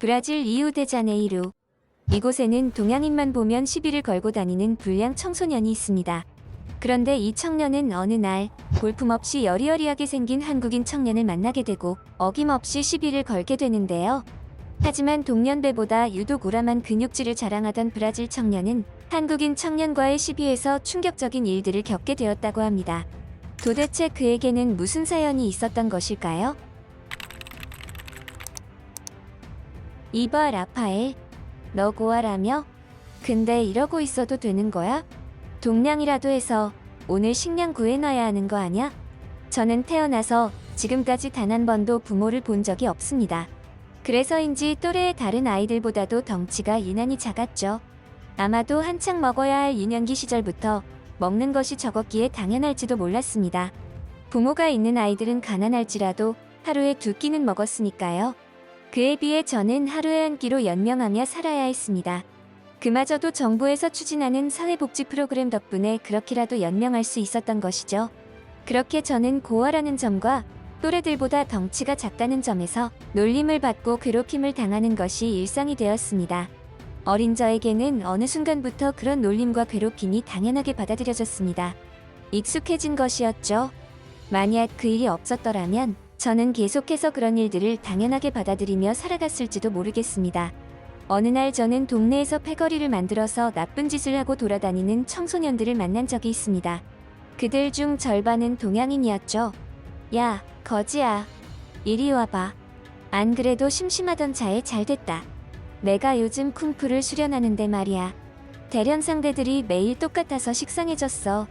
브라질 리우데자네이루. 이곳에는 동양인만 보면 시비를 걸고 다니는 불량 청소년이 있습니다. 그런데 이 청년은 어느 날 볼품없이 여리여리하게 생긴 한국인 청년을 만나게 되고 어김없이 시비를 걸게 되는데요. 하지만 동년배보다 유독 우람한 근육질을 자랑하던 브라질 청년은 한국인 청년과의 시비에서 충격적인 일들을 겪게 되었다고 합니다. 도대체 그에게는 무슨 사연이 있었던 것일까요? 이봐 라파엘, 너 고아라며? 근데 이러고 있어도 되는 거야? 동량이라도 해서 오늘 식량 구해놔야 하는 거 아냐? 저는 태어나서 지금까지 단 한 번도 부모를 본 적이 없습니다. 그래서인지 또래의 다른 아이들보다도 덩치가 유난히 작았죠. 아마도 한창 먹어야 할 유년기 시절부터 먹는 것이 적었기에 당연할지도 몰랐습니다. 부모가 있는 아이들은 가난할지라도 하루에 두 끼는 먹었으니까요. 그에 비해 저는 하루에 한 끼로 연명하며 살아야 했습니다. 그마저도 정부에서 추진하는 사회복지 프로그램 덕분에 그렇게라도 연명할 수 있었던 것이죠. 그렇게 저는 고아라는 점과 또래들보다 덩치가 작다는 점에서 놀림을 받고 괴롭힘을 당하는 것이 일상이 되었습니다. 어린 저에게는 어느 순간부터 그런 놀림과 괴롭힘이 당연하게 받아들여졌습니다. 익숙해진 것이었죠. 만약 그 일이 없었더라면 저는 계속해서 그런 일들을 당연하게 받아들이며 살아갔을지도 모르겠습니다. 어느 날 저는 동네에서 패거리를 만들어서 나쁜 짓을 하고 돌아다니는 청소년들을 만난 적이 있습니다. 그들 중 절반은 동양인이었죠. 야, 거지야. 이리 와봐. 안 그래도 심심하던 차에 잘 됐다. 내가 요즘 쿵푸를 수련하는데 말이야. 대련 상대들이 매일 똑같아서 식상해졌어.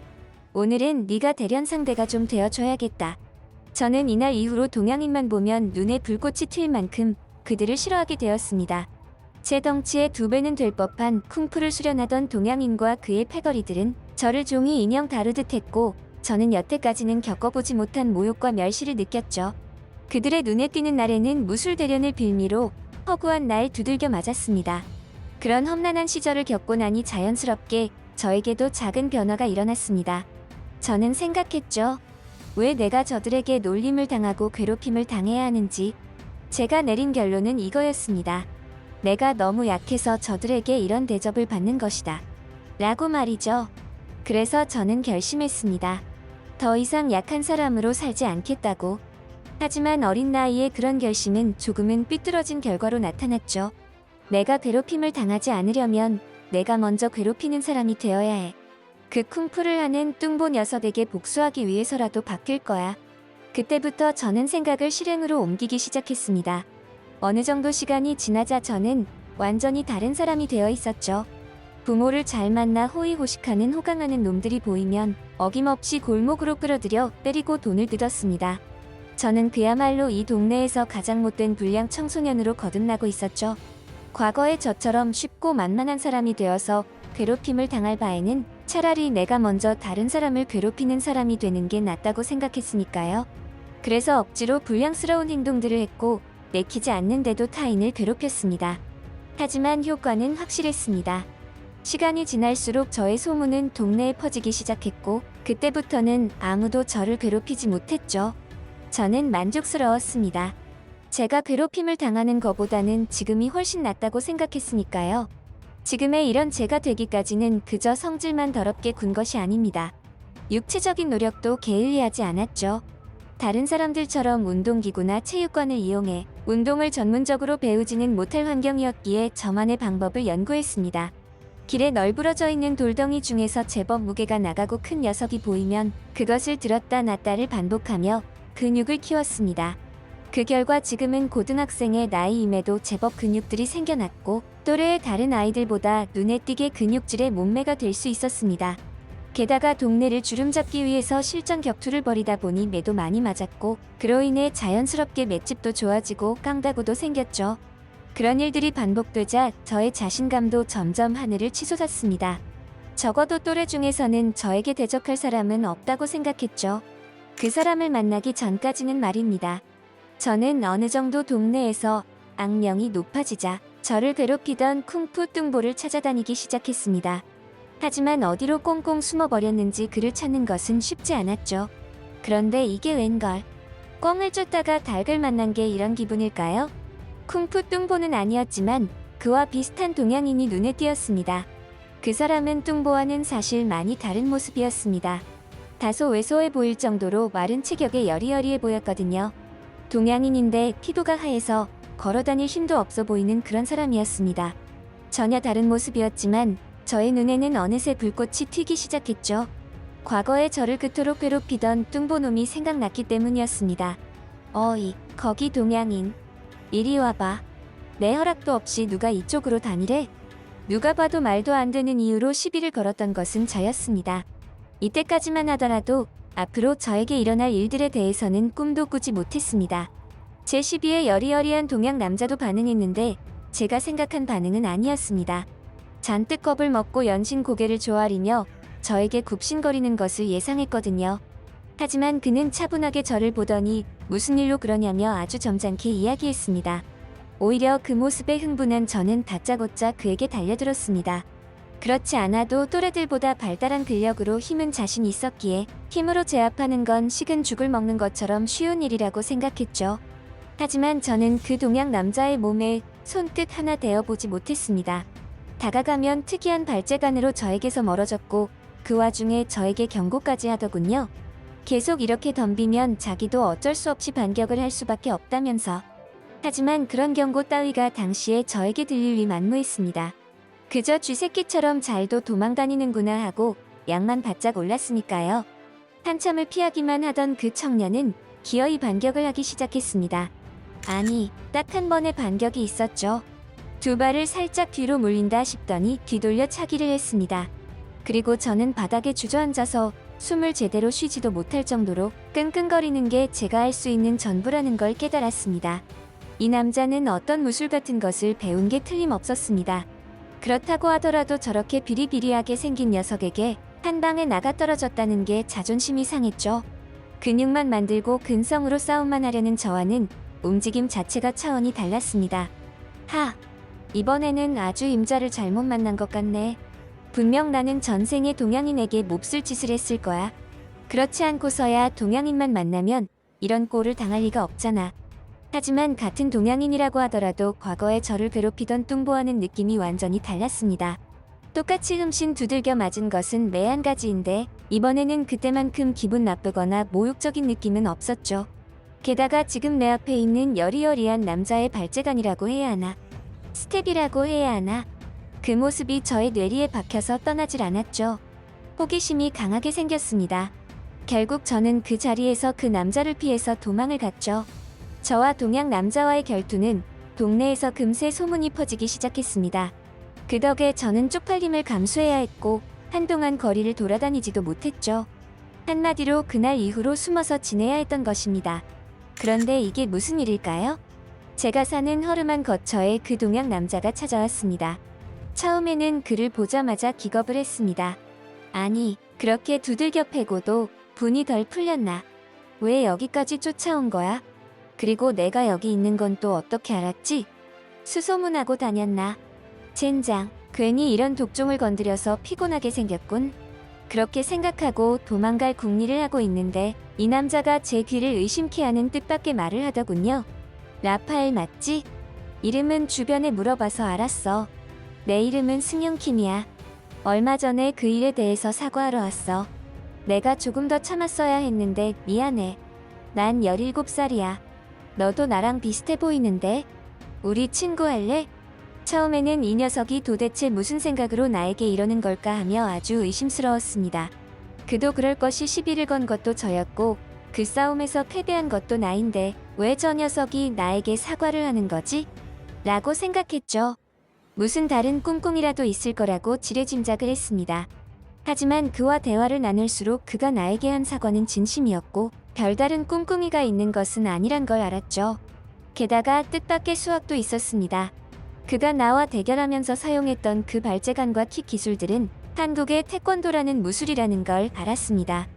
오늘은 네가 대련 상대가 좀 되어줘야겠다. 저는 이날 이후로 동양인만 보면 눈에 불꽃이 튈 만큼 그들을 싫어하게 되었습니다. 제 덩치의 두 배는 될 법한 쿵푸를 수련하던 동양인과 그의 패거리들은 저를 종이 인형 다루듯 했고 저는 여태까지는 겪어보지 못한 모욕과 멸시를 느꼈죠. 그들의 눈에 띄는 날에는 무술 대련을 빌미로 허구한 날 두들겨 맞았습니다. 그런 험난한 시절을 겪고 나니 자연스럽게 저에게도 작은 변화가 일어났습니다. 저는 생각했죠. 왜 내가 저들에게 놀림을 당하고 괴롭힘을 당해야 하는지. 제가 내린 결론은 이거였습니다. 내가 너무 약해서 저들에게 이런 대접을 받는 것이다. 라고 말이죠. 그래서 저는 결심했습니다. 더 이상 약한 사람으로 살지 않겠다고. 하지만 어린 나이에 그런 결심은 조금은 삐뚤어진 결과로 나타났죠. 내가 괴롭힘을 당하지 않으려면 내가 먼저 괴롭히는 사람이 되어야 해. 그 쿵푸를 하는 뚱보 녀석에게 복수하기 위해서라도 바뀔 거야. 그때부터 저는 생각을 실행으로 옮기기 시작했습니다. 어느 정도 시간이 지나자 저는 완전히 다른 사람이 되어 있었죠. 부모를 잘 만나 호의호식하는 호강하는 놈들이 보이면 어김없이 골목으로 끌어들여 때리고 돈을 뜯었습니다. 저는 그야말로 이 동네에서 가장 못된 불량 청소년으로 거듭나고 있었죠. 과거에 저처럼 쉽고 만만한 사람이 되어서 괴롭힘을 당할 바에는 차라리 내가 먼저 다른 사람을 괴롭히는 사람이 되는 게 낫다고 생각했으니까요. 그래서 억지로 불량스러운 행동들을 했고 내키지 않는데도 타인을 괴롭혔습니다. 하지만 효과는 확실했습니다. 시간이 지날수록 저의 소문은 동네에 퍼지기 시작했고 그때부터는 아무도 저를 괴롭히지 못했죠. 저는 만족스러웠습니다. 제가 괴롭힘을 당하는 것보다는 지금이 훨씬 낫다고 생각했으니까요. 지금의 이런 제가 되기까지는 그저 성질만 더럽게 군 것이 아닙니다. 육체적인 노력도 게을리하지 않았죠. 다른 사람들처럼 운동기구나 체육관을 이용해 운동을 전문적으로 배우지는 못할 환경이었기에 저만의 방법을 연구했습니다. 길에 널브러져 있는 돌덩이 중에서 제법 무게가 나가고 큰 녀석이 보이면 그것을 들었다 놨다를 반복하며 근육을 키웠습니다. 그 결과 지금은 고등학생의 나이임에도 제법 근육들이 생겨났고 또래의 다른 아이들보다 눈에 띄게 근육질의 몸매가 될 수 있었습니다. 게다가 동네를 주름잡기 위해서 실전 격투를 벌이다 보니 매도 많이 맞았고 그로 인해 자연스럽게 맷집도 좋아지고 깡다구도 생겼죠. 그런 일들이 반복되자 저의 자신감도 점점 하늘을 치솟았습니다. 적어도 또래 중에서는 저에게 대적할 사람은 없다고 생각했죠. 그 사람을 만나기 전까지는 말입니다. 저는 어느 정도 동네에서 악명이 높아지자 저를 괴롭히던 쿵푸 뚱보를 찾아다니기 시작했습니다. 하지만 어디로 꽁꽁 숨어버렸는지 그를 찾는 것은 쉽지 않았죠. 그런데 이게 웬걸. 꽁을 쫓다가 닭을 만난 게 이런 기분일까요? 쿵푸 뚱보는 아니었지만 그와 비슷한 동양인이 눈에 띄었습니다. 그 사람은 뚱보와는 사실 많이 다른 모습이었습니다. 다소 왜소해 보일 정도로 마른 체격에 여리여리해 보였거든요. 동양인인데 피부가 하얘서 걸어다닐 힘도 없어 보이는 그런 사람이었습니다. 전혀 다른 모습이었지만 저의 눈에는 어느새 불꽃이 튀기 시작했죠. 과거에 저를 그토록 괴롭히던 뚱보놈이 생각났기 때문이었습니다. 어이, 거기 동양인. 이리 와봐. 내 허락도 없이 누가 이쪽으로 다니래? 누가 봐도 말도 안 되는 이유로 시비를 걸었던 것은 저였습니다. 이때까지만 하더라도 앞으로 저에게 일어날 일들에 대해서는 꿈도 꾸지 못했습니다. 제 시비에 여리여리한 동양 남자도 반응했는데 제가 생각한 반응은 아니었습니다. 잔뜩 겁을 먹고 연신 고개를 조아리며 저에게 굽신거리는 것을 예상했거든요. 하지만 그는 차분하게 저를 보더니 무슨 일로 그러냐며 아주 점잖게 이야기했습니다. 오히려 그 모습에 흥분한 저는 다짜고짜 그에게 달려들었습니다. 그렇지 않아도 또래들보다 발달한 근력으로 힘은 자신 있었기에 힘으로 제압하는 건 식은 죽을 먹는 것처럼 쉬운 일이라고 생각했죠. 하지만 저는 그 동양 남자의 몸에 손끝 하나 대어보지 못했습니다. 다가가면 특이한 발재간으로 저에게서 멀어졌고 그 와중에 저에게 경고까지 하더군요. 계속 이렇게 덤비면 자기도 어쩔 수 없이 반격을 할 수밖에 없다면서. 하지만 그런 경고 따위가 당시에 저에게 들릴 리 만무했습니다. 그저 쥐새끼처럼 잘도 도망다니는구나 하고 양만 바짝 올랐으니까요. 한참을 피하기만 하던 그 청년은 기어이 반격을 하기 시작했습니다. 아니, 딱 한 번의 반격이 있었죠. 두 발을 살짝 뒤로 물린다 싶더니 뒤돌려 차기를 했습니다. 그리고 저는 바닥에 주저앉아서 숨을 제대로 쉬지도 못할 정도로 끙끙거리는 게 제가 할 수 있는 전부라는 걸 깨달았습니다. 이 남자는 어떤 무술 같은 것을 배운 게 틀림없었습니다. 그렇다고 하더라도 저렇게 비리비리하게 생긴 녀석에게 한 방에 나가 떨어졌다는 게 자존심이 상했죠. 근육만 만들고 근성으로 싸움만 하려는 저와는 움직임 자체가 차원이 달랐습니다. 하, 이번에는 아주 임자를 잘못 만난 것 같네. 분명 나는 전생에 동양인에게 몹쓸 짓을 했을 거야. 그렇지 않고서야 동양인만 만나면 이런 꼴을 당할 리가 없잖아. 하지만 같은 동양인이라고 하더라도 과거에 저를 괴롭히던 뚱보와는 느낌이 완전히 달랐습니다. 똑같이 흠씬 두들겨 맞은 것은 매 한 가지인데 이번에는 그때만큼 기분 나쁘거나 모욕적인 느낌은 없었죠. 게다가 지금 내 앞에 있는 여리여리한 남자의 발재간이라고 해야 하나 스텝이라고 해야 하나 그 모습이 저의 뇌리에 박혀서 떠나질 않았죠. 호기심이 강하게 생겼습니다. 결국 저는 그 자리에서 그 남자를 피해서 도망을 갔죠. 저와 동양 남자와의 결투는 동네에서 금세 소문이 퍼지기 시작했습니다. 그 덕에 저는 쪽팔림을 감수해야 했고 한동안 거리를 돌아다니지도 못했죠. 한마디로 그날 이후로 숨어서 지내야 했던 것입니다. 그런데 이게 무슨 일일까요? 제가 사는 허름한 거처에 그 동양 남자가 찾아왔습니다. 처음에는 그를 보자마자 기겁을 했습니다. 아니, 그렇게 두들겨 패고도 분이 덜 풀렸나? 왜 여기까지 쫓아온 거야? 그리고 내가 여기 있는 건 또 어떻게 알았지? 수소문하고 다녔나? 젠장, 괜히 이런 독종을 건드려서 피곤하게 생겼군. 그렇게 생각하고 도망갈 궁리를 하고 있는데 이 남자가 제 귀를 의심케 하는 뜻밖의 말을 하더군요. 라파엘 맞지? 이름은 주변에 물어봐서 알았어. 내 이름은 승용킴이야. 얼마 전에 그 일에 대해서 사과하러 왔어. 내가 조금 더 참았어야 했는데 미안해. 난 17살이야. 너도 나랑 비슷해 보이는데? 우리 친구 할래? 처음에는 이 녀석이 도대체 무슨 생각으로 나에게 이러는 걸까 하며 아주 의심스러웠습니다. 그도 그럴 것이 시비를 건 것도 저였고 그 싸움에서 패배한 것도 나인데 왜 저 녀석이 나에게 사과를 하는 거지? 라고 생각했죠. 무슨 다른 꿍꿍이라도 있을 거라고 지레짐작을 했습니다. 하지만 그와 대화를 나눌수록 그가 나에게 한 사과는 진심이었고 별다른 꿍꿍이가 있는 것은 아니란 걸 알았죠. 게다가 뜻밖의 수학도 있었습니다. 그가 나와 대결하면서 사용했던 그 발재간과 킥 기술들은 한국의 태권도라는 무술이라는 걸 알았습니다.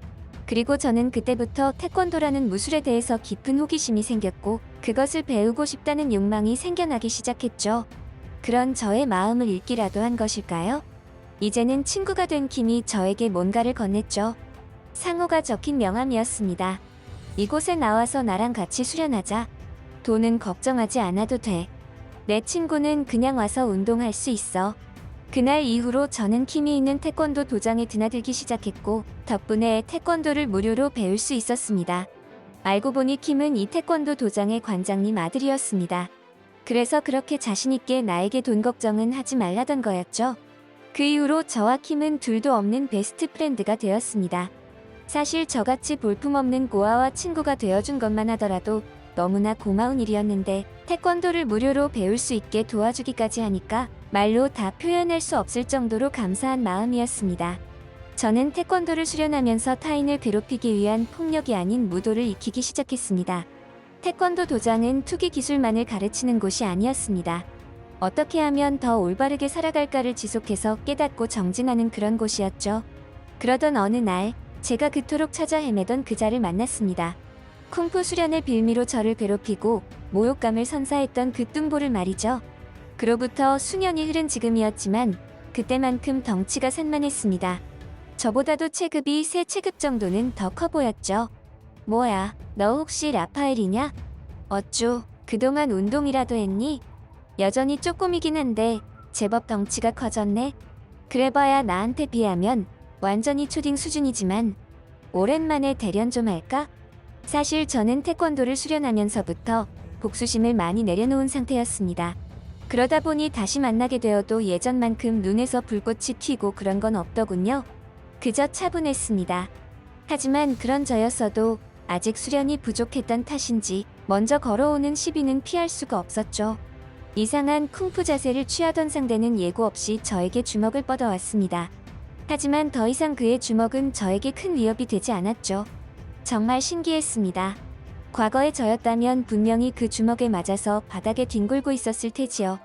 그리고 저는 그때부터 태권도라는 무술에 대해서 깊은 호기심이 생겼고 그것을 배우고 싶다는 욕망이 생겨나기 시작했죠. 그런 저의 마음을 읽기라도 한 것일까요? 이제는 친구가 된 킴이 저에게 뭔가를 건넸죠. 상호가 적힌 명함이었습니다. 이곳에 나와서 나랑 같이 수련하자. 돈은 걱정하지 않아도 돼. 내 친구는 그냥 와서 운동할 수 있어. 그날 이후로 저는 킴이 있는 태권도 도장에 드나들기 시작했고 덕분에 태권도를 무료로 배울 수 있었습니다. 알고 보니 킴은 이 태권도 도장의 관장님 아들이었습니다. 그래서 그렇게 자신있게 나에게 돈 걱정은 하지 말라던 거였죠. 그 이후로 저와 킴은 둘도 없는 베스트 프렌드가 되었습니다. 사실 저같이 볼품없는 고아와 친구가 되어준 것만 하더라도 너무나 고마운 일이었는데 태권도를 무료로 배울 수 있게 도와주기까지 하니까 말로 다 표현할 수 없을 정도로 감사한 마음이었습니다. 저는 태권도를 수련하면서 타인을 괴롭히기 위한 폭력이 아닌 무도를 익히기 시작했습니다. 태권도 도장은 투기 기술만을 가르치는 곳이 아니었습니다. 어떻게 하면 더 올바르게 살아갈까를 지속해서 깨닫고 정진하는 그런 곳이었죠. 그러던 어느 날 제가 그토록 찾아 헤매던 그자를 만났습니다. 쿵푸 수련의 빌미로 저를 괴롭히고 모욕감을 선사했던 그 뚱보를 말이죠. 그로부터 수년이 흐른 지금이었지만 그때만큼 덩치가 산만했습니다. 저보다도 체급이 세 체급 정도는 더 커 보였죠. 뭐야, 너 혹시 라파엘이냐? 어쭈, 그동안 운동이라도 했니? 여전히 쪼꼬미긴 한데 제법 덩치가 커졌네. 그래봐야 나한테 비하면 완전히 초딩 수준이지만 오랜만에 대련 좀 할까? 사실 저는 태권도를 수련하면서부터 복수심을 많이 내려놓은 상태였습니다. 그러다 보니 다시 만나게 되어도 예전만큼 눈에서 불꽃이 튀고 그런 건 없더군요. 그저 차분했습니다. 하지만 그런 저였어도 아직 수련이 부족했던 탓인지 먼저 걸어오는 시비는 피할 수가 없었죠. 이상한 쿵푸 자세를 취하던 상대는 예고 없이 저에게 주먹을 뻗어왔습니다. 하지만 더 이상 그의 주먹은 저에게 큰 위협이 되지 않았죠. 정말 신기했습니다. 과거의 저였다면 분명히 그 주먹에 맞아서 바닥에 뒹굴고 있었을 테지요.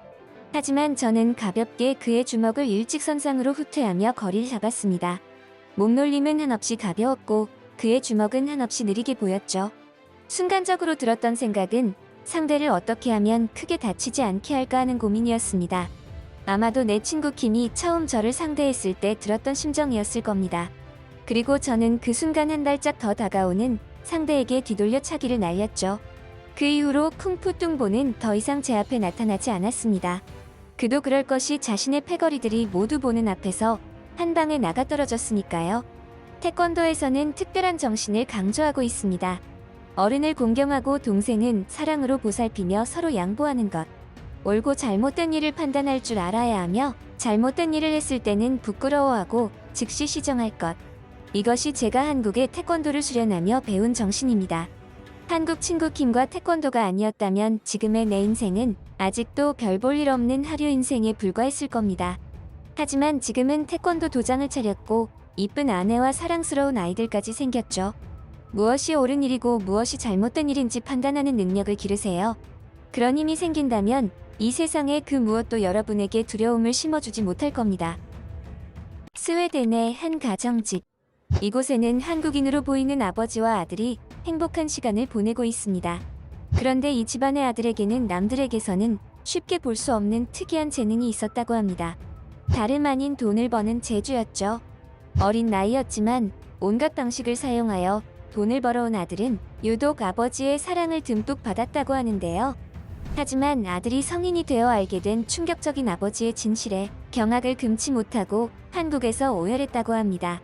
하지만 저는 가볍게 그의 주먹을 일직선상으로 후퇴하며 거리를 잡았습니다. 몸놀림은 한없이 가벼웠고 그의 주먹은 한없이 느리게 보였죠. 순간적으로 들었던 생각은 상대를 어떻게 하면 크게 다치지 않게 할까 하는 고민이었습니다. 아마도 내 친구 킴이 처음 저를 상대했을 때 들었던 심정이었을 겁니다. 그리고 저는 그 순간 한 발짝 더 다가오는 상대에게 뒤돌려 차기를 날렸죠. 그 이후로 쿵푸 뚱보는 더 이상 제 앞에 나타나지 않았습니다. 그도 그럴 것이 자신의 패거리들이 모두 보는 앞에서 한 방에 나가 떨어졌으니까요. 태권도에서는 특별한 정신을 강조하고 있습니다. 어른을 공경하고 동생은 사랑으로 보살피며 서로 양보하는 것. 옳고 잘못된 일을 판단할 줄 알아야 하며 잘못된 일을 했을 때는 부끄러워하고 즉시 시정할 것. 이것이 제가 한국의 태권도를 수련하며 배운 정신입니다. 한국 친구 킴과 태권도가 아니었다면 지금의 내 인생은 아직도 별 볼 일 없는 하류 인생에 불과했을 겁니다. 하지만 지금은 태권도 도장을 차렸고 이쁜 아내와 사랑스러운 아이들까지 생겼죠. 무엇이 옳은 일이고 무엇이 잘못된 일인지 판단하는 능력을 기르세요. 그런 힘이 생긴다면 이 세상의 그 무엇도 여러분에게 두려움을 심어주지 못할 겁니다. 스웨덴의 한 가정집. 이곳에는 한국인으로 보이는 아버지와 아들이 행복한 시간을 보내고 있습니다. 그런데 이 집안의 아들에게는 남들에게서는 쉽게 볼 수 없는 특이한 재능이 있었다고 합니다. 다름 아닌 돈을 버는 재주였죠. 어린 나이였지만 온갖 방식을 사용하여 돈을 벌어온 아들은 유독 아버지의 사랑을 듬뿍 받았다고 하는데요. 하지만 아들이 성인이 되어 알게 된 충격적인 아버지의 진실에 경악을 금치 못하고 한국에서 오열했다고 합니다.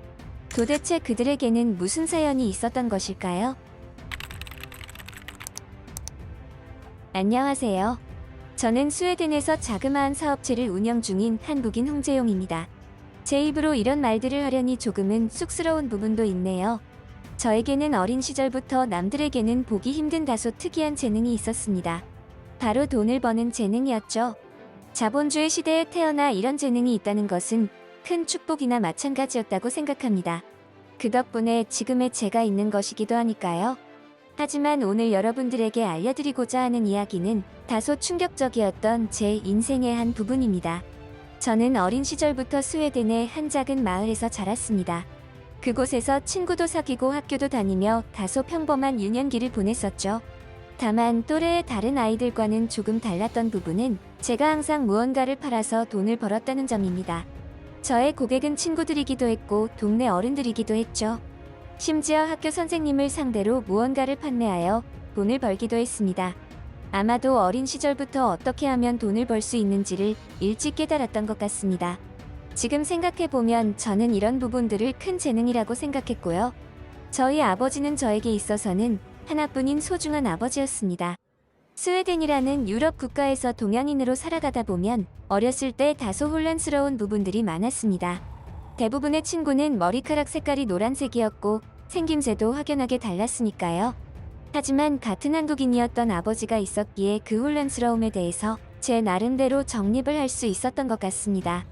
도대체 그들에게는 무슨 사연이 있었던 것일까요? 안녕하세요. 저는 스웨덴에서 자그마한 사업체를 운영 중인 한국인 홍재용입니다. 제 입으로 이런 말들을 하려니 조금은 쑥스러운 부분도 있네요. 저에게는 어린 시절부터 남들에게는 보기 힘든 다소 특이한 재능이 있었습니다. 바로 돈을 버는 재능이었죠. 자본주의 시대에 태어나 이런 재능이 있다는 것은 큰 축복이나 마찬가지였다고 생각합니다. 그 덕분에 지금의 제가 있는 것이기도 하니까요. 하지만 오늘 여러분들에게 알려드리고자 하는 이야기는 다소 충격적이었던 제 인생의 한 부분입니다. 저는 어린 시절부터 스웨덴의 한 작은 마을에서 자랐습니다. 그곳에서 친구도 사귀고 학교도 다니며 다소 평범한 유년기를 보냈었죠. 다만 또래의 다른 아이들과는 조금 달랐던 부분은 제가 항상 무언가를 팔아서 돈을 벌었다는 점입니다. 저의 고객은 친구들이기도 했고 동네 어른들이기도 했죠. 심지어 학교 선생님을 상대로 무언가를 판매하여 돈을 벌기도 했습니다. 아마도 어린 시절부터 어떻게 하면 돈을 벌 수 있는지를 일찍 깨달았던 것 같습니다. 지금 생각해보면 저는 이런 부분들을 큰 재능이라고 생각했고요. 저희 아버지는 저에게 있어서는 하나뿐인 소중한 아버지였습니다. 스웨덴이라는 유럽 국가에서 동양인으로 살아가다 보면 어렸을 때 다소 혼란스러운 부분들이 많았습니다. 대부분의 친구는 머리카락 색깔이 노란색이었고 생김새도 확연하게 달랐으니까요. 하지만 같은 한국인이었던 아버지가 있었기에 그 혼란스러움에 대해서 제 나름대로 정립을 할 수 있었던 것 같습니다.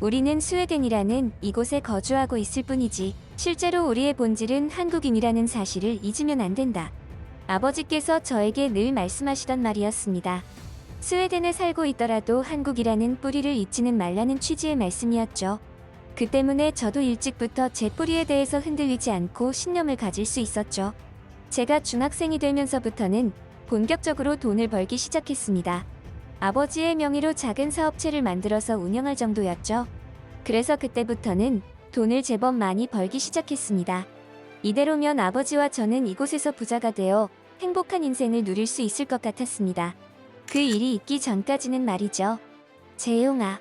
우리는 스웨덴이라는 이곳에 거주하고 있을 뿐이지 실제로 우리의 본질은 한국인이라는 사실을 잊으면 안 된다. 아버지께서 저에게 늘 말씀하시던 말이었습니다. 스웨덴에 살고 있더라도 한국이라는 뿌리를 잊지는 말라는 취지의 말씀이었죠. 그 때문에 저도 일찍부터 제 뿌리에 대해서 흔들리지 않고 신념을 가질 수 있었죠. 제가 중학생이 되면서부터는 본격적으로 돈을 벌기 시작했습니다. 아버지의 명의로 작은 사업체를 만들어서 운영할 정도였죠. 그래서 그때부터는 돈을 제법 많이 벌기 시작했습니다. 이대로면 아버지와 저는 이곳에서 부자가 되어 행복한 인생을 누릴 수 있을 것 같았습니다. 그 일이 있기 전까지는 말이죠. 재용아,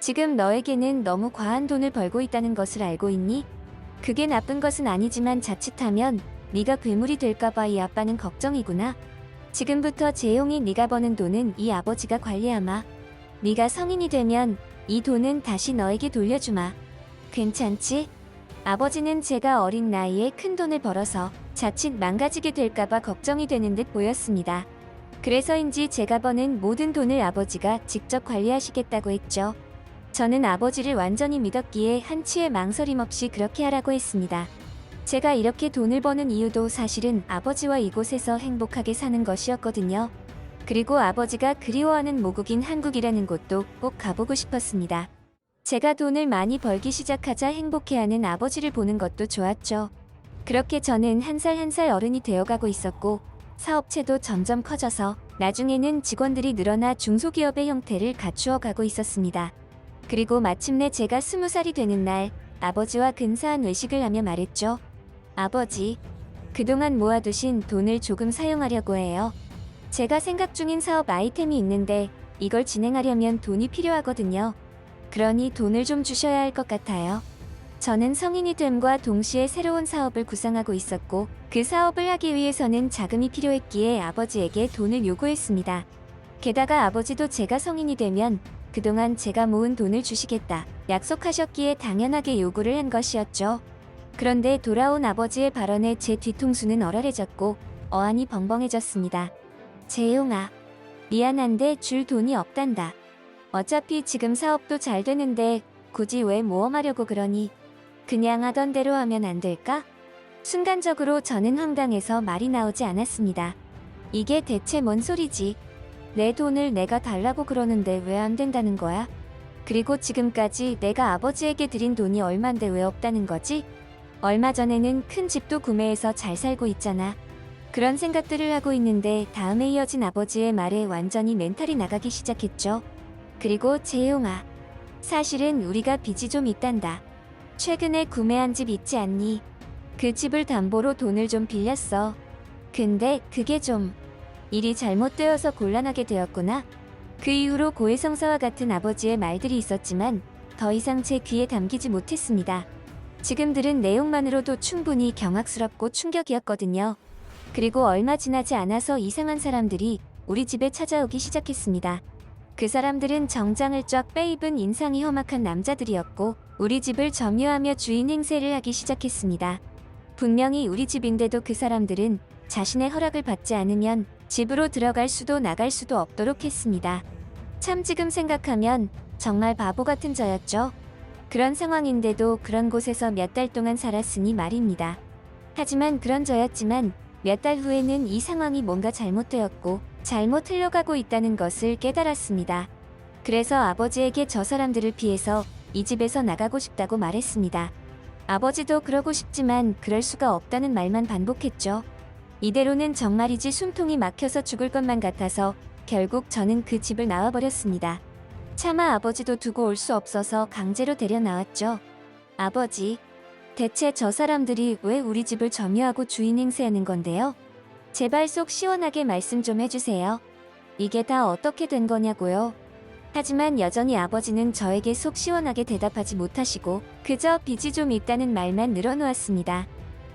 지금 너에게는 너무 과한 돈을 벌고 있다는 것을 알고 있니? 그게 나쁜 것은 아니지만 자칫하면 네가 괴물이 될까봐 이 아빠는 걱정이구나. 지금부터 재용이 네가 버는 돈은 이 아버지가 관리하마. 네가 성인이 되면 이 돈은 다시 너에게 돌려주마. 괜찮지? 아버지는 제가 어린 나이에 큰 돈을 벌어서 자칫 망가지게 될까봐 걱정이 되는 듯 보였습니다. 그래서인지 제가 버는 모든 돈을 아버지가 직접 관리하시겠다고 했죠. 저는 아버지를 완전히 믿었기에 한치의 망설임 없이 그렇게 하라고 했습니다. 제가 이렇게 돈을 버는 이유도 사실은 아버지와 이곳에서 행복하게 사는 것이었거든요. 그리고 아버지가 그리워하는 모국인 한국이라는 곳도 꼭 가보고 싶었습니다. 제가 돈을 많이 벌기 시작하자 행복해하는 아버지를 보는 것도 좋았죠. 그렇게 저는 한 살 한 살 어른이 되어가고 있었고 사업체도 점점 커져서 나중에는 직원들이 늘어나 중소기업의 형태를 갖추어 가고 있었습니다. 그리고 마침내 제가 스무 살이 되는 날 아버지와 근사한 외식을 하며 말했죠. 아버지, 그동안 모아두신 돈을 조금 사용하려고 해요. 제가 생각 중인 사업 아이템이 있는데 이걸 진행하려면 돈이 필요하거든요. 그러니 돈을 좀 주셔야 할 것 같아요. 저는 성인이 됨과 동시에 새로운 사업을 구상하고 있었고 그 사업을 하기 위해서는 자금이 필요했기에 아버지에게 돈을 요구했습니다. 게다가 아버지도 제가 성인이 되면 그동안 제가 모은 돈을 주시겠다 약속하셨기에 당연하게 요구를 한 것이었죠. 그런데 돌아온 아버지의 발언에 제 뒤통수는 얼얼해졌고 어안이 벙벙해졌습니다. 재용아, 미안한데 줄 돈이 없단다. 어차피 지금 사업도 잘 되는데 굳이 왜 모험하려고 그러니? 그냥 하던 대로 하면 안 될까? 순간적으로 저는 황당해서 말이 나오지 않았습니다. 이게 대체 뭔 소리지? 내 돈을 내가 달라고 그러는데 왜 안 된다는 거야? 그리고 지금까지 내가 아버지에게 드린 돈이 얼만데 왜 없다는 거지? 얼마 전에는 큰 집도 구매해서 잘 살고 있잖아. 그런 생각들을 하고 있는데 다음에 이어진 아버지의 말에 완전히 멘탈이 나가기 시작했죠. 그리고 재용아. 사실은 우리가 빚이 좀 있단다. 최근에 구매한 집 있지 않니? 그 집을 담보로 돈을 좀 빌렸어. 근데 그게 좀 일이 잘못되어서 곤란하게 되었구나. 그 이후로 고해성사와 같은 아버지의 말들이 있었지만 더 이상 제 귀에 담기지 못했습니다. 지금 들은 내용만으로도 충분히 경악스럽고 충격이었거든요. 그리고 얼마 지나지 않아서 이상한 사람들이 우리 집에 찾아오기 시작했습니다. 그 사람들은 정장을 쫙 빼입은 인상이 험악한 남자들이었고 우리 집을 점유하며 주인 행세를 하기 시작했습니다. 분명히 우리 집인데도 그 사람들은 자신의 허락을 받지 않으면 집으로 들어갈 수도 나갈 수도 없도록 했습니다. 참 지금 생각하면 정말 바보 같은 저였죠. 그런 상황인데도 그런 곳에서 몇 달 동안 살았으니 말입니다. 하지만 그런 저였지만 몇 달 후에는 이 상황이 뭔가 잘못되었고 잘못 흘러가고 있다는 것을 깨달았습니다. 그래서 아버지에게 저 사람들을 피해서 이 집에서 나가고 싶다고 말했습니다. 아버지도 그러고 싶지만 그럴 수가 없다는 말만 반복했죠. 이대로는 정말이지 숨통이 막혀서 죽을 것만 같아서 결국 저는 그 집을 나와버렸습니다. 차마 아버지도 두고 올 수 없어서 강제로 데려 나왔죠. 아버지, 대체 저 사람들이 왜 우리 집을 점유하고 주인 행세하는 건데요? 제발 속 시원하게 말씀 좀 해주세요. 이게 다 어떻게 된 거냐고요. 하지만 여전히 아버지는 저에게 속 시원하게 대답하지 못하시고 그저 빚이 좀 있다는 말만 늘어놓았습니다.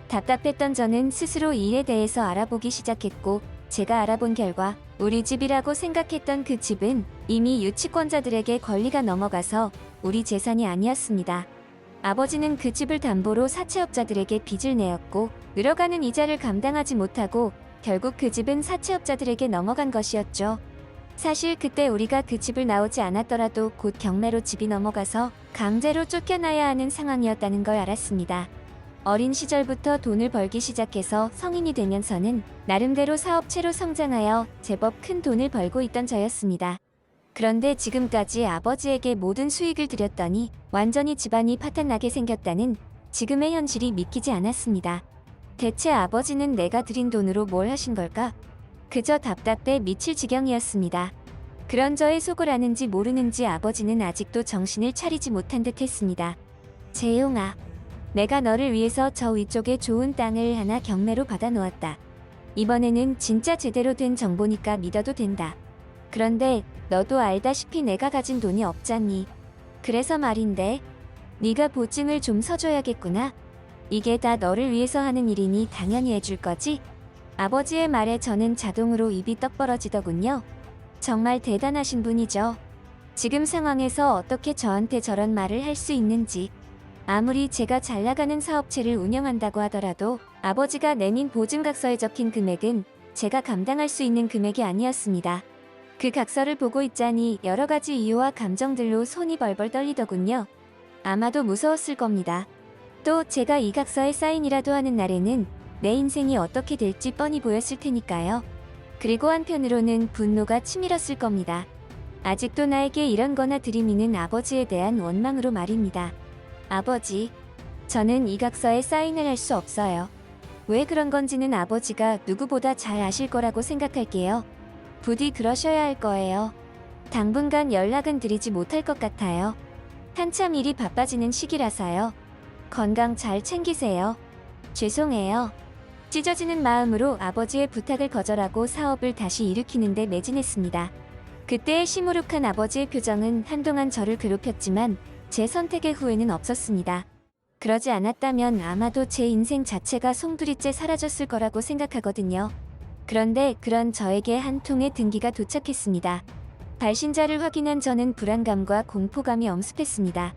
답답했던 저는 스스로 이 일에 대해서 알아보기 시작했고 제가 알아본 결과 우리 집이라고 생각했던 그 집은 이미 유치권자들에게 권리가 넘어가서 우리 재산이 아니었습니다. 아버지는 그 집을 담보로 사채업자들에게 빚을 내었고 늘어가는 이자를 감당하지 못하고 결국 그 집은 사채업자들에게 넘어간 것이었죠. 사실 그때 우리가 그 집을 나오지 않았더라도 곧 경매로 집이 넘어가서 강제로 쫓겨나야 하는 상황이었다는 걸 알았습니다. 어린 시절부터 돈을 벌기 시작해서 성인이 되면서는 나름대로 사업체로 성장하여 제법 큰 돈을 벌고 있던 저였습니다. 그런데 지금까지 아버지에게 모든 수익을 드렸더니 완전히 집안이 파탄나게 생겼다는 지금의 현실이 믿기지 않았습니다. 대체 아버지는 내가 드린 돈으로 뭘 하신 걸까? 그저 답답해 미칠 지경이었습니다. 그런 저의 속을 아는지 모르는지 아버지는 아직도 정신을 차리지 못한 듯 했습니다. 재용아, 내가 너를 위해서 저 위쪽에 좋은 땅을 하나 경매로 받아 놓았다. 이번에는 진짜 제대로 된 정보니까 믿어도 된다. 그런데 너도 알다시피 내가 가진 돈이 없잖니. 그래서 말인데, 네가 보증을 좀 서줘야겠구나. 이게 다 너를 위해서 하는 일이니 당연히 해줄 거지? 아버지의 말에 저는 자동으로 입이 떡 벌어지더군요. 정말 대단하신 분이죠. 지금 상황에서 어떻게 저한테 저런 말을 할 수 있는지. 아무리 제가 잘 나가는 사업체를 운영한다고 하더라도 아버지가 내민 보증각서에 적힌 금액은 제가 감당할 수 있는 금액이 아니었습니다. 그 각서를 보고 있자니 여러 가지 이유와 감정들로 손이 벌벌 떨리더군요. 아마도 무서웠을 겁니다. 또 제가 이 각서에 사인이라도 하는 날에는 내 인생이 어떻게 될지 뻔히 보였을 테니까요. 그리고 한편으로는 분노가 치밀었을 겁니다. 아직도 나에게 이런 거나 들이미는 아버지에 대한 원망으로 말입니다. 아버지, 저는 이 각서에 사인을 할 수 없어요. 왜 그런 건지는 아버지가 누구보다 잘 아실 거라고 생각할게요. 부디 그러셔야 할 거예요. 당분간 연락은 드리지 못할 것 같아요. 한참 일이 바빠지는 시기라서요. 건강 잘 챙기세요. 죄송해요. 찢어지는 마음으로 아버지의 부탁을 거절하고 사업을 다시 일으키는데 매진했습니다. 그때의 시무룩한 아버지의 표정은 한동안 저를 괴롭혔지만 제 선택의 후회는 없었습니다. 그러지 않았다면 아마도 제 인생 자체가 송두리째 사라졌을 거라고 생각하거든요. 그런데 그런 저에게 한 통의 등기가 도착했습니다. 발신자를 확인한 저는 불안감과 공포감이 엄습했습니다.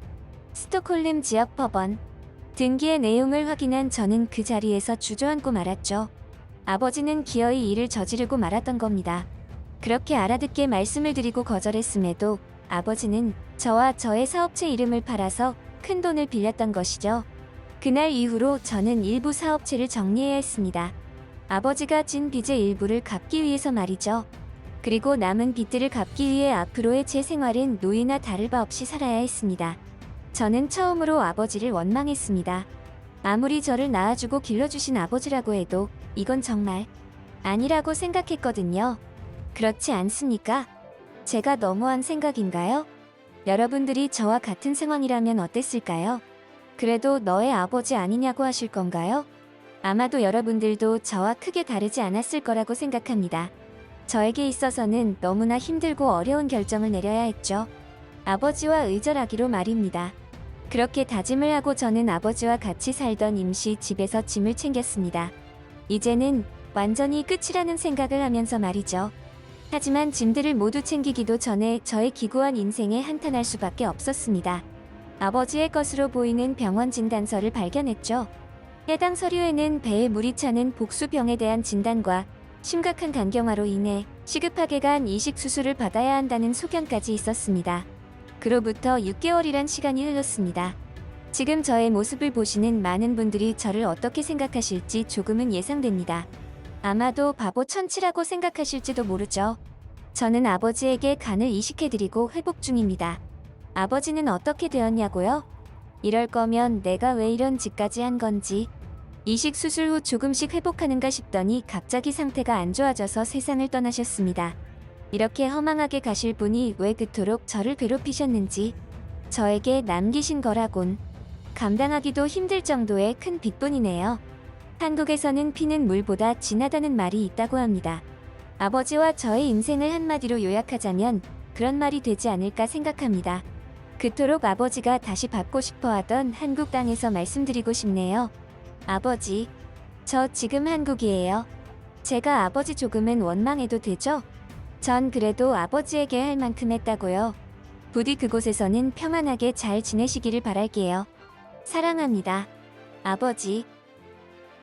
스톡홀름 지역 법원. 등기의 내용을 확인한 저는 그 자리에서 주저앉고 말았죠. 아버지는 기어이 일을 저지르고 말았던 겁니다. 그렇게 알아듣게 말씀을 드리고 거절했음에도 아버지는 저와 저의 사업체 이름을 팔아서 큰 돈을 빌렸던 것이죠. 그날 이후로 저는 일부 사업체를 정리해야 했습니다. 아버지가 진 빚의 일부를 갚기 위해서 말이죠. 그리고 남은 빚들을 갚기 위해 앞으로의 제 생활은 노예나 다를 바 없이 살아야 했습니다. 저는 처음으로 아버지를 원망했습니다. 아무리 저를 낳아주고 길러주신 아버지라고 해도 이건 정말 아니라고 생각했거든요. 그렇지 않습니까? 제가 너무한 생각인가요? 여러분들이 저와 같은 상황이라면 어땠을까요? 그래도 너의 아버지 아니냐고 하실 건가요? 아마도 여러분들도 저와 크게 다르지 않았을 거라고 생각합니다. 저에게 있어서는 너무나 힘들고 어려운 결정을 내려야 했죠. 아버지와 의절하기로 말입니다. 그렇게 다짐을 하고 저는 아버지와 같이 살던 임시 집에서 짐을 챙겼습니다. 이제는 완전히 끝이라는 생각을 하면서 말이죠. 하지만 짐들을 모두 챙기기도 전에 저의 기구한 인생에 한탄할 수밖에 없었습니다. 아버지의 것으로 보이는 병원 진단서를 발견했죠. 해당 서류에는 배에 물이 차는 복수병에 대한 진단과 심각한 간경화로 인해 시급하게 간 이식 수술을 받아야 한다는 소견까지 있었습니다. 그로부터 6개월이란 시간이 흘렀습니다. 지금 저의 모습을 보시는 많은 분들이 저를 어떻게 생각하실지 조금은 예상됩니다. 아마도 바보 천치라고 생각하실지도 모르죠. 저는 아버지에게 간을 이식해드리고 회복 중입니다. 아버지는 어떻게 되었냐고요? 이럴 거면 내가 왜 이런 짓까지 한 건지. 이식 수술 후 조금씩 회복하는가 싶더니 갑자기 상태가 안 좋아져서 세상을 떠나셨습니다. 이렇게 허망하게 가실 분이 왜 그토록 저를 괴롭히셨는지 저에게 남기신 거라곤 감당하기도 힘들 정도의 큰 빚뿐이네요. 한국에서는 피는 물보다 진하다는 말이 있다고 합니다. 아버지와 저의 인생을 한마디로 요약하자면 그런 말이 되지 않을까 생각합니다. 그토록 아버지가 다시 밟고 싶어 하던 한국 땅에서 말씀드리고 싶네요. 아버지, 저 지금 한국이에요. 제가 아버지 조금은 원망해도 되죠? 전 그래도 아버지에게 할 만큼 했다고요. 부디 그곳에서는 평안하게 잘 지내시기를 바랄게요. 사랑합니다. 아버지,